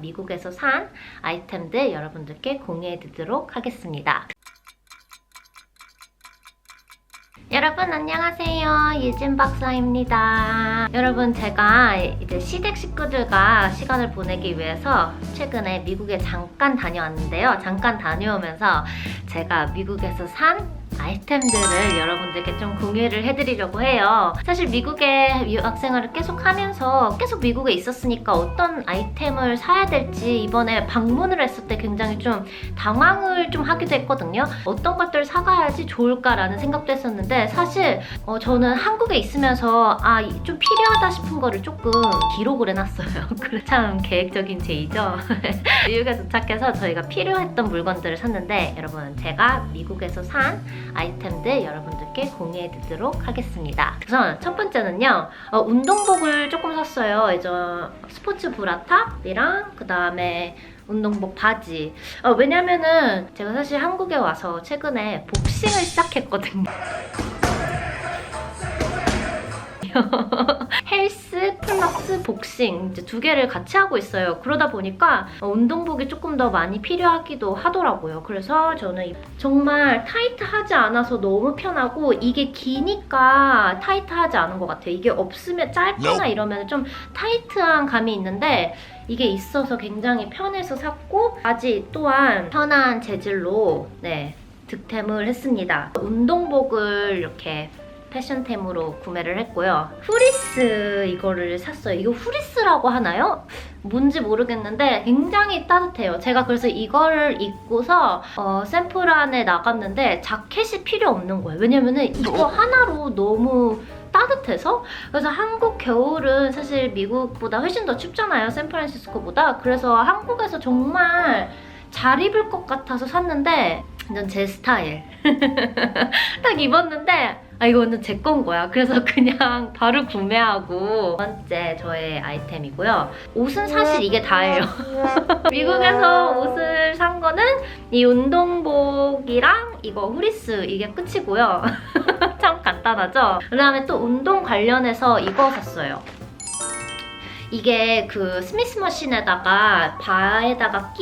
미국에서 산 아이템들 여러분들께 공유해 드리도록 하겠습니다. 여러분 안녕하세요. 유진 박사입니다. 여러분 제가 이제 시댁 식구들과 시간을 보내기 위해서 최근에 미국에 잠깐 다녀왔는데요. 잠깐 다녀오면서 제가 미국에서 산 아이템들을 여러분들께 좀 공유를 해드리려고 해요. 사실 미국에 유학생활을 계속 하면서 계속 미국에 있었으니까 어떤 아이템을 사야 될지 이번에 방문을 했을 때 굉장히 좀 당황을 좀 하기도 했거든요. 어떤 것들을 사가야지 좋을까라는 생각도 했었는데 사실 어, 저는 한국에 있으면서 아 좀 필요하다 싶은 거를 조금 기록을 해놨어요. 참 계획적인 제이죠. 미국에 도착해서 저희가 필요했던 물건들을 샀는데 여러분 제가 미국에서 산 아이템들 여러분들께 공유해 드리도록 하겠습니다. 우선 첫 번째는요. 어, 운동복을 조금 샀어요. 이제 스포츠 브라탑이랑 그 다음에 운동복 바지. 어, 왜냐면은 제가 사실 한국에 와서 최근에 복싱을 시작했거든요. 헬스 플러스 복싱 이제 두 개를 같이 하고 있어요. 그러다 보니까 어, 운동복이 조금 더 많이 필요하기도 하더라고요. 그래서 저는 이- 정말 타이트하지 않아서 너무 편하고 이게 기니까 타이트하지 않은 것 같아요. 이게 없으면 짧거나 이러면 좀 타이트한 감이 있는데 이게 있어서 굉장히 편해서 샀고 바지 또한 편한 재질로 네 득템을 했습니다. 운동복을 이렇게 패션템으로 구매를 했고요. 후리스 이거를 샀어요. 이거 후리스라고 하나요? 뭔지 모르겠는데 굉장히 따뜻해요. 제가 그래서 이거를 입고서 어, 샘플 안에 나갔는데 자켓이 필요 없는 거예요. 왜냐면은 이거 하나로 너무 따뜻해서 그래서 한국 겨울은 사실 미국보다 훨씬 더 춥잖아요. 샌프란시스코보다. 그래서 한국에서 정말 잘 입을 것 같아서 샀는데 완전 제 스타일. 딱 입었는데 아 이거 완전 제건 거야. 그래서 그냥 바로 구매하고 두 번째 저의 아이템이고요. 옷은 사실 이게 다예요. 미국에서 옷을 산 거는 이 운동복이랑 이거 후리스 이게 끝이고요. 참 간단하죠? 그 다음에 또 운동 관련해서 이거 샀어요. 이게 그 스미스 머신에다가 바에다가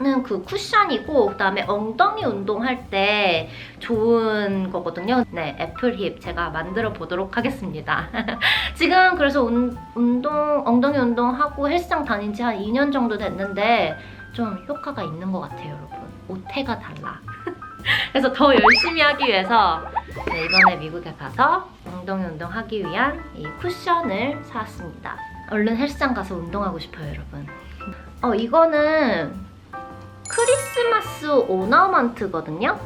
끼는 그 쿠션이고 그다음에 엉덩이 운동할 때 좋은 거거든요. 네, 애플 힙 제가 만들어 보도록 하겠습니다. 지금 그래서 운, 운동 엉덩이 운동하고 헬스장 다닌 지 한 2년 정도 됐는데 좀 효과가 있는 것 같아요, 여러분. 오태가 달라. 그래서 더 열심히 하기 위해서 네, 이번에 미국에 가서 엉덩이 운동하기 위한 이 쿠션을 사왔습니다. 얼른 헬스장 가서 운동하고 싶어요, 여러분. 어, 이거는 크리스마스 오너먼트거든요.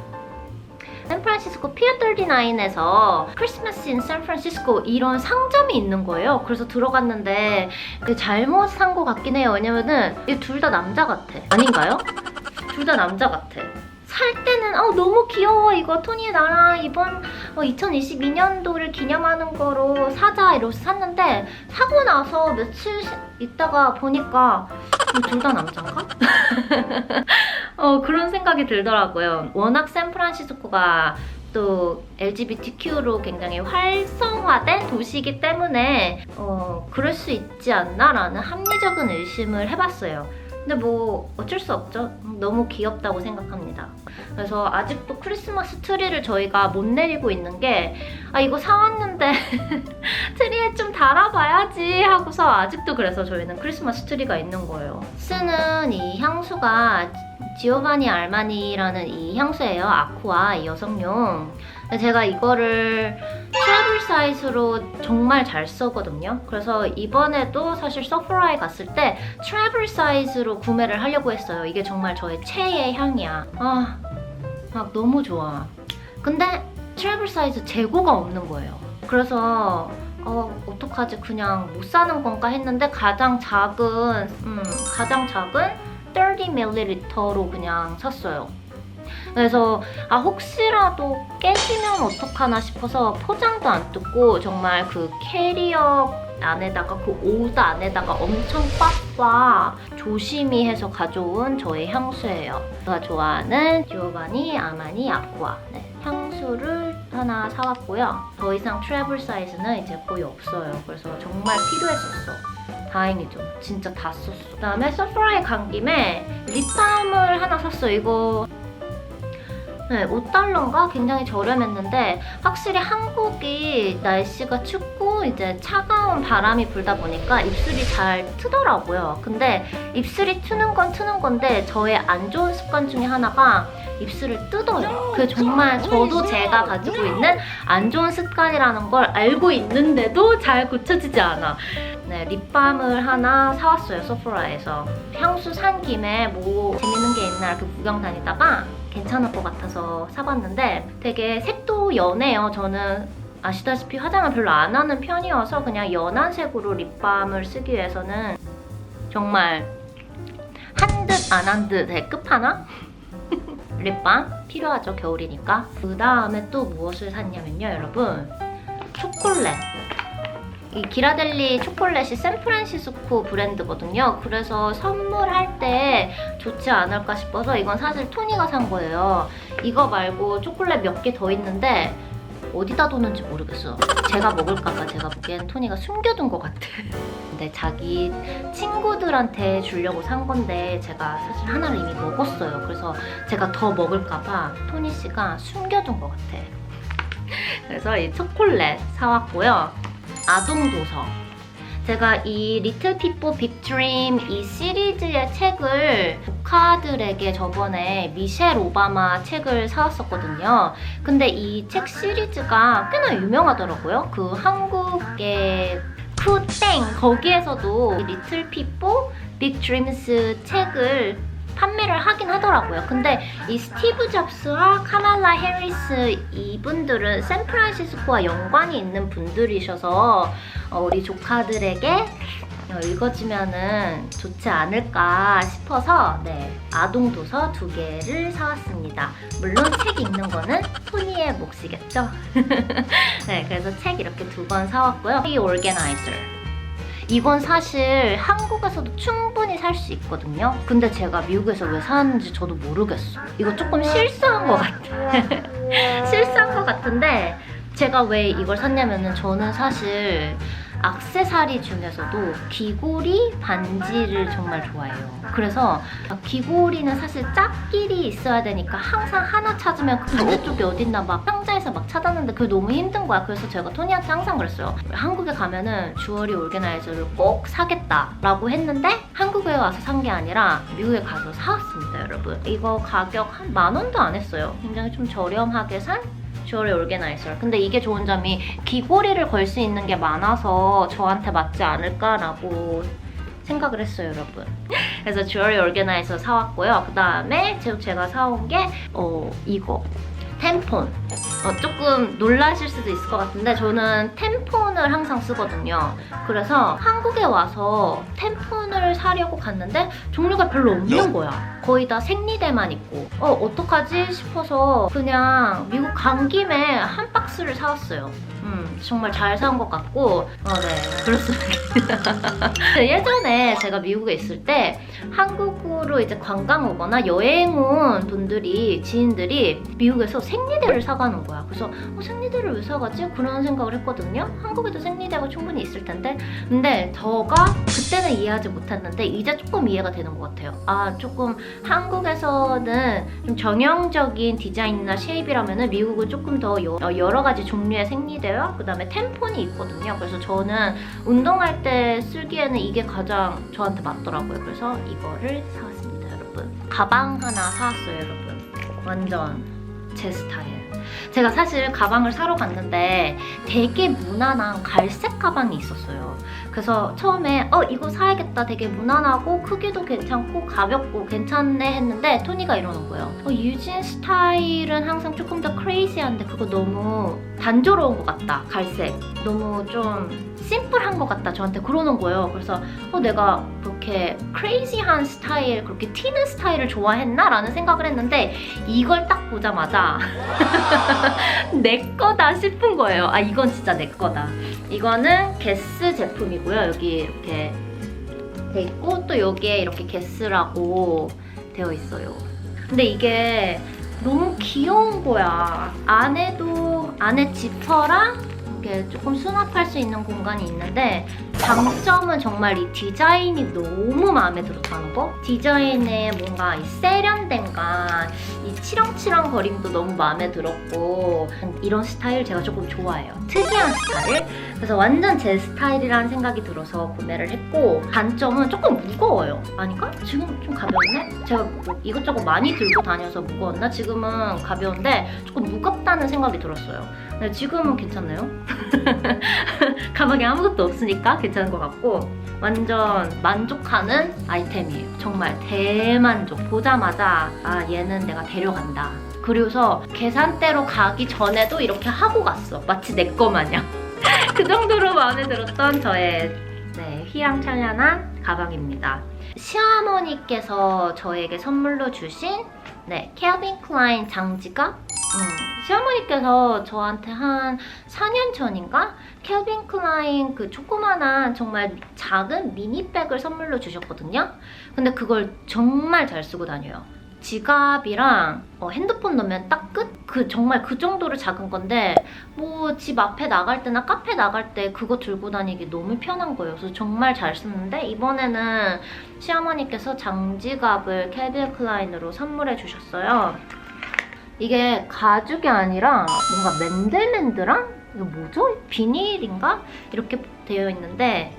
샌프란시스코 피어 39에서 크리스마스 인 샌프란시스코 이런 상점이 있는 거예요. 그래서 들어갔는데 그 잘못 산것 같긴 해요. 왜냐면은 이둘다 남자 같아. 아닌가요? 둘 다 남자 같아. 살 때는 어 너무 귀여워 이거 토니 나랑 이번 어, 2022년도를 기념하는 거로 사자 이러고 샀는데 사고 나서 며칠 시- 있다가 보니까 둘 다 남자인가? 어 그런 생각이 들더라고요. 워낙 샌프란시스코가 또 LGBTQ로 굉장히 활성화된 도시이기 때문에 어 그럴 수 있지 않나라는 합리적인 의심을 해봤어요. 근데 뭐 어쩔 수 없죠. 너무 귀엽다고 생각합니다. 그래서 아직도 크리스마스 트리를 저희가 못 내리고 있는 게 아 이거 사왔는데 트리에 좀 달아봐야지 하고서 아직도 그래서 저희는 크리스마스 트리가 있는 거예요. 쓰는 이 향수가 지오바니 알마니라는 이 향수예요. 아쿠아 이 여성용. 제가 이거를 트래블 사이즈로 정말 잘 쓰거든요. 그래서 이번에도 사실 서프라에 갔을 때 트래블 사이즈로 구매를 하려고 했어요. 이게 정말 저의 최애 향이야. 아, 막 너무 좋아. 근데 트래블 사이즈 재고가 없는 거예요. 그래서 어, 어떡하지? 그냥 못 사는 건가 했는데 가장 작은, 음, 가장 작은 30ml로 그냥 샀어요. 그래서 아 혹시라도 깨지면 어떡하나 싶어서 포장도 안 뜯고 정말 그 캐리어 안에다가 그 옷 안에다가 엄청 꽉꽉 조심히 해서 가져온 저의 향수예요. 제가 좋아하는 지오바니 아마니 아쿠아 네, 향수를 하나 사왔고요. 더 이상 트래블 사이즈는 이제 거의 없어요. 그래서 정말 필요했었어. 다행이죠. 진짜 다 썼어. 그다음에 서프라에 간 김에 립밤을 하나 샀어요. 이거 네, 5달러인가 굉장히 저렴했는데 확실히 한국이 날씨가 춥고 이제 차가운 바람이 불다 보니까 입술이 잘 트더라고요. 근데 입술이 트는 건 트는 건데 저의 안 좋은 습관 중에 하나가 입술을 뜯어요. 그게 정말 저도 제가 가지고 있는 안 좋은 습관이라는 걸 알고 있는데도 잘 고쳐지지 않아. 네, 립밤을 하나 사왔어요, 소프라에서. 향수 산 김에 뭐 재밌는 게 있나 이렇게 구경 다니다가 괜찮을 것 같아서 사봤는데 되게 색도 연해요. 저는 아시다시피 화장을 별로 안 하는 편이어서 그냥 연한 색으로 립밤을 쓰기 위해서는 정말 한 듯 안 한 듯의 끝판왕? 립밤 필요하죠 겨울이니까 그 다음에 또 무엇을 샀냐면요 여러분 초콜릿 이 기라델리 초콜릿이 샌프란시스코 브랜드거든요 그래서 선물할 때 좋지 않을까 싶어서 이건 사실 토니가 산 거예요 이거 말고 초콜릿 몇 개 더 있는데 어디다 뒀는지 모르겠어 제가 먹을까봐 제가 보기엔 토니가 숨겨둔 것 같아 근데 자기 친구들한테 주려고 산 건데 제가 사실 하나를 이미 먹었어요. 그래서 제가 더 먹을까봐 토니 씨가 숨겨둔 것 같아. 그래서 이 초콜릿 사왔고요. 아동 도서. 제가 이 리틀 피포 빅드림 이 시리즈의 책을 조카들에게 저번에 미셸 오바마 책을 사왔었거든요. 근데 이 책 시리즈가 꽤나 유명하더라고요. 그 한국의 푸땡 거기에서도 이 리틀 피포 빅 드림스 책을 판매를 하긴 하더라고요. 근데 이 스티브 잡스와 카말라 해리스 이분들은 샌프란시스코와 연관이 있는 분들이셔서 어, 우리 조카들에게 어, 읽어주면은 좋지 않을까 싶어서 네 아동 도서 두 개를 사왔습니다. 물론 책 읽는 거는 토니의 몫이겠죠. 네 그래서 책 이렇게 두 권 사왔고요. 이 올게나이저 이건 사실 한국에서도 충분히 살 수 있거든요. 근데 제가 미국에서 왜 사는지 저도 모르겠어. 이거 조금 실수한 것 같아. 실수한 것 같은데 제가 왜 이걸 샀냐면은 저는 사실 악세사리 중에서도 귀고리 반지를 정말 좋아해요. 그래서 귀고리는 사실 짝끼리 있어야 되니까 항상 하나 찾으면 그 반대쪽이 어딨나 막 상자에서 막 찾았는데 그게 너무 힘든 거야. 그래서 제가 토니한테 항상 그랬어요. 한국에 가면은 주얼리 올게나이저를 꼭 사겠다라고 했는데 한국에 와서 산 게 아니라 미국에 가서 사왔습니다, 여러분. 이거 가격 한 만 원도 안 했어요. 굉장히 좀 저렴하게 산 주얼리 올게나이저. 근데 이게 좋은 점이 귀고리를 걸 수 있는 게 많아서 저한테 맞지 않을까라고 생각을 했어요, 여러분. 그래서 주얼리 올게나이저 사왔고요. 그 다음에 제가 사온 게 어, 이거. 템폰. 어, 조금 놀라실 수도 있을 것 같은데 저는 템폰을 항상 쓰거든요. 그래서 한국에 와서 템폰을 사려고 갔는데 종류가 별로 없는 거야. 거의 다 생리대만 있고 어 어떡하지 싶어서 그냥 미국 간 김에 한 박스 를 사왔어요. 음 정말 잘산것 같고 어 네 그렇습니다. 예전에 제가 미국에 있을 때 한국으로 이제 관광 오거나 여행 온 분들이 지인들이 미국에서 생리대를 사가는 거야. 그래서 어, 생리대를 왜 사가지? 그런 생각을 했거든요. 한국에도 생리대가 충분히 있을 텐데 근데 저가 그때는 이해하지 못했는데 이제 조금 이해가 되는 것 같아요. 아 조금 한국에서는 좀 정형적인 디자인이나 쉐입이라면은 미국은 조금 더 여- 어, 여러 가지 종류의 생리대와 그 다음에 템폰이 있거든요. 그래서 저는 운동할 때 쓰기에는 이게 가장 저한테 맞더라고요. 그래서 이거를 사왔습니다, 여러분. 가방 하나 사왔어요, 여러분. 완전 제 스타일. 제가 사실 가방을 사러 갔는데 되게 무난한 갈색 가방이 있었어요. 그래서 처음에 어 이거 사야겠다. 되게 무난하고 크기도 괜찮고 가볍고 괜찮네 했는데 토니가 이러는 거예요. 어, 유진 스타일은 항상 조금 더 크레이지한데 그거 너무 단조로운 것 같다 갈색. 너무 좀 심플한 것 같다 저한테 그러는 거예요. 그래서 어 내가 그렇게 크레이지한 스타일 그렇게 튀는 스타일을 좋아했나? 라는 생각을 했는데 이걸 딱 보자마자 내 거다 싶은 거예요. 아 이건 진짜 내 거다. 이거는 게스 제품이고 요. 여기 이렇게 돼 있고 또 여기에 이렇게 게스라고 되어 있어요. 근데 이게 너무 귀여운 거야. 안에도 안에 지퍼랑 이렇게 조금 수납할 수 있는 공간이 있는데 장점은 정말 이 디자인이 너무 마음에 들었다는 거. 디자인에 뭔가 이 세련된가 이 치렁치렁 거림도 너무 마음에 들었고 이런 스타일 제가 조금 좋아해요. 특이한 스타일. 그래서 완전 제 스타일이라는 생각이 들어서 구매를 했고 단점은 조금 무거워요. 아닌가? 지금 좀 가볍네? 제가 뭐 이것저것 많이 들고 다녀서 무거웠나? 지금은 가벼운데 조금 무겁다는 생각이 들었어요. 근데 지금은 괜찮나요? 가방에 아무것도 없으니까 괜찮은 것 같고 완전 만족하는 아이템이에요. 정말 대만족. 보자마자 아 얘는 내가 데려 간다. 그래서 계산대로 가기 전에도 이렇게 하고 갔어. 마치 내 거 마냥. 그 정도로 마음에 들었던 저의 네, 휘황찬란한 가방입니다. 시어머니께서 저에게 선물로 주신 네, 케어빈 클라인 장지갑 음, 시어머니께서 저한테 한 4년 전인가 켈빈 클라인 그 조그만한 정말 작은 미니백을 선물로 주셨거든요. 근데 그걸 정말 잘 쓰고 다녀요. 지갑이랑 어, 핸드폰 넣으면 딱 끝? 그 정말 그 정도로 작은 건데 뭐 집 앞에 나갈 때나 카페 나갈 때 그거 들고 다니기 너무 편한 거예요. 그래서 정말 잘 쓰는데 이번에는 시어머니께서 장지갑을 켈빈 클라인으로 선물해 주셨어요. 이게 가죽이 아니라 뭔가 맨들맨들한 이거 뭐죠? 비닐인가? 이렇게 되어 있는데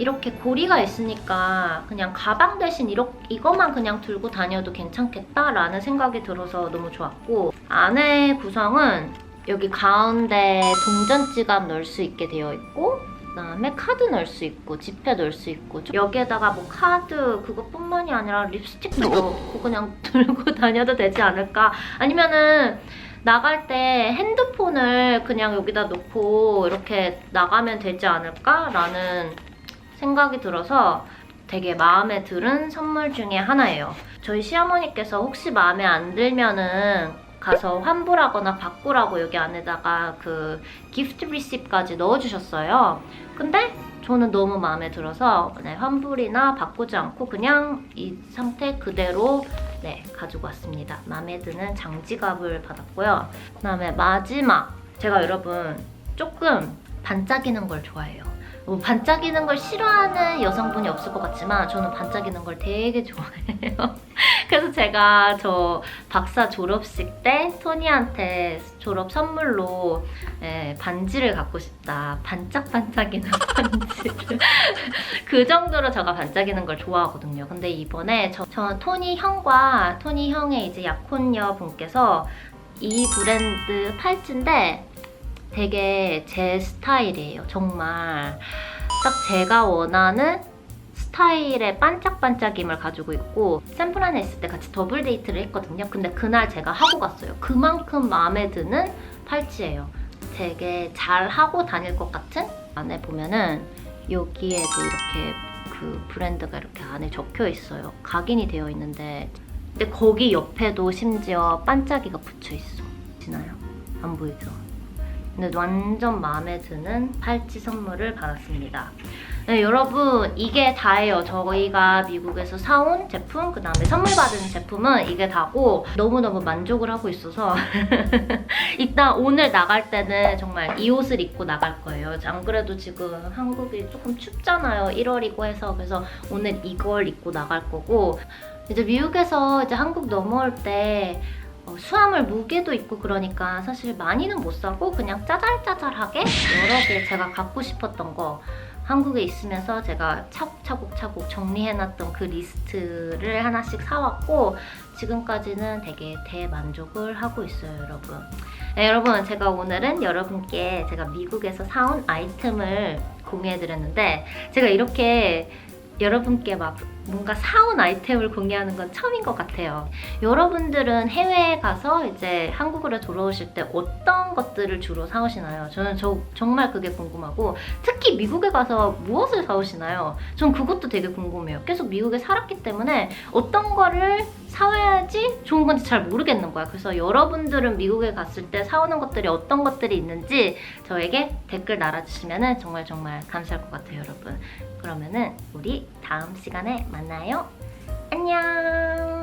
이렇게 고리가 있으니까 그냥 가방 대신 이렇게, 이것만 그냥 들고 다녀도 괜찮겠다라는 생각이 들어서 너무 좋았고 안에 구성은 여기 가운데 동전 지갑 넣을 수 있게 되어 있고 그다음에 카드 넣을 수 있고 지폐 넣을 수 있고 여기에다가 뭐 카드 그것뿐만이 아니라 립스틱도 넣고 그냥 들고 다녀도 되지 않을까? 아니면은 나갈 때 핸드폰을 그냥 여기다 놓고 이렇게 나가면 되지 않을까라는 생각이 들어서 되게 마음에 드는 선물 중에 하나예요. 저희 시어머니께서 혹시 마음에 안 들면은 가서 환불하거나 바꾸라고 여기 안에다가 그 기프트 리시프까지 넣어주셨어요. 근데 저는 너무 마음에 들어서 네, 환불이나 바꾸지 않고 그냥 이 상태 그대로 네, 가지고 왔습니다. 마음에 드는 장지갑을 받았고요. 그 다음에 마지막 제가 여러분 조금 반짝이는 걸 좋아해요. 뭐 반짝이는 걸 싫어하는 여성분이 없을 것 같지만 저는 반짝이는 걸 되게 좋아해요. 그래서 제가 저 박사 졸업식 때 토니한테 졸업 선물로 예, 반지를 갖고 싶다. 반짝반짝이는 반지를. 그 정도로 제가 반짝이는 걸 좋아하거든요. 근데 이번에 저, 저 토니 형과 토니 형의 이제 약혼녀 분께서 이 브랜드 팔찌인데 되게 제 스타일이에요. 정말 딱 제가 원하는 스타일의 반짝반짝임을 가지고 있고 샌프란에 있을 때 같이 더블 데이트를 했거든요. 근데 그날 제가 하고 갔어요. 그만큼 마음에 드는 팔찌예요. 되게 잘 하고 다닐 것 같은 안에 보면은 여기에도 이렇게 그 브랜드가 이렇게 안에 적혀 있어요. 각인이 되어 있는데 근데 거기 옆에도 심지어 반짝이가 붙여 있어. 보시나요? 안 보이죠? 근데 완전 마음에 드는 팔찌 선물을 받았습니다. 네, 여러분 이게 다예요. 저희가 미국에서 사온 제품, 그 다음에 선물 받은 제품은 이게 다고 너무너무 만족을 하고 있어서 일단 오늘 나갈 때는 정말 이 옷을 입고 나갈 거예요. 안 그래도 지금 한국이 조금 춥잖아요. 1월이고 해서 그래서 오늘 이걸 입고 나갈 거고 이제 미국에서 이제 한국 넘어올 때 어, 수화물 무게도 있고 그러니까 사실 많이는 못 사고 그냥 짜잘짜잘하게 여러 개 제가 갖고 싶었던 거 한국에 있으면서 제가 차곡차곡차곡 정리해놨던 그 리스트를 하나씩 사왔고 지금까지는 되게 대만족을 하고 있어요 여러분. 네, 여러분 제가 오늘은 여러분께 제가 미국에서 사온 아이템을 공유해드렸는데 제가 이렇게 여러분께 막 뭔가 사온 아이템을 공유하는 건 처음인 것 같아요. 여러분들은 해외에 가서 이제 한국으로 돌아오실 때 어떤 것들을 주로 사오시나요? 저는 저, 정말 그게 궁금하고 특히 미국에 가서 무엇을 사오시나요? 전 그것도 되게 궁금해요. 계속 미국에 살았기 때문에 어떤 거를 사와야지 좋은 건지 잘 모르겠는 거야. 그래서 여러분들은 미국에 갔을 때 사오는 것들이 어떤 것들이 있는지 저에게 댓글 달아주시면 정말 정말 감사할 것 같아요, 여러분. 그러면은 우리 다음 시간에 만나요. 안녕!